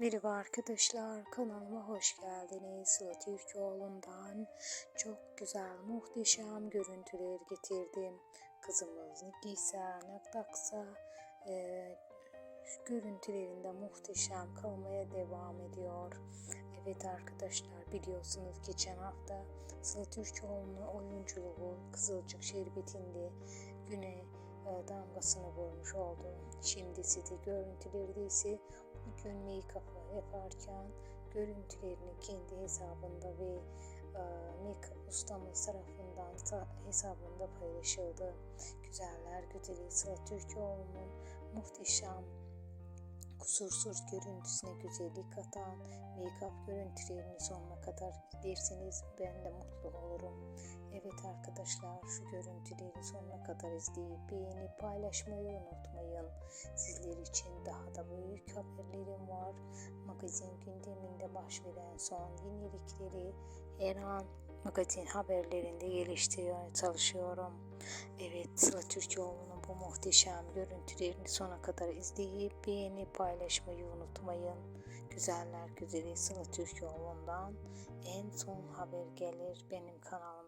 Merhaba arkadaşlar, kanalıma hoş geldiniz. Sıla Türkoğlu'ndan çok güzel, muhteşem görüntüler getirdim. Kızımız Nisa Naktaksa e, görüntülerinde muhteşem kalmaya devam ediyor. Evet arkadaşlar biliyorsunuz geçen hafta Sıla Türkoğlu'nun oyunculuğu Kızılcık Şerbeti'nde güne e, damgasını vurmuş oldu. Şimdi size görüntülerde ise bugün make-up yaparken görüntülerini kendi hesabında ve e, make ustamız tarafından ta- hesabında paylaşıldı. Güzeller güzeli Sıla Türkoğlu'nun muhteşem kusursuz görüntüsüne güzellik katan make-up görüntülerini sonuna kadar izlerseniz ben de mutlu olurum. Evet arkadaşlar şu görüntüleri sonuna kadar izleyip beğenip paylaşmayı unutmayın. Sizler için daha da büyük haberlerim var. Magazin gündeminde baş veren son yenilikleri her an magazin haberlerinde geliştirmeye çalışıyorum. Evet Sıla Türkoğlu'nun bu muhteşem görüntülerini sona kadar izleyip beğenip paylaşmayı unutmayın. Güzeller güzeli Sıla Türkoğlu'ndan en son haber gelir benim kanalımda.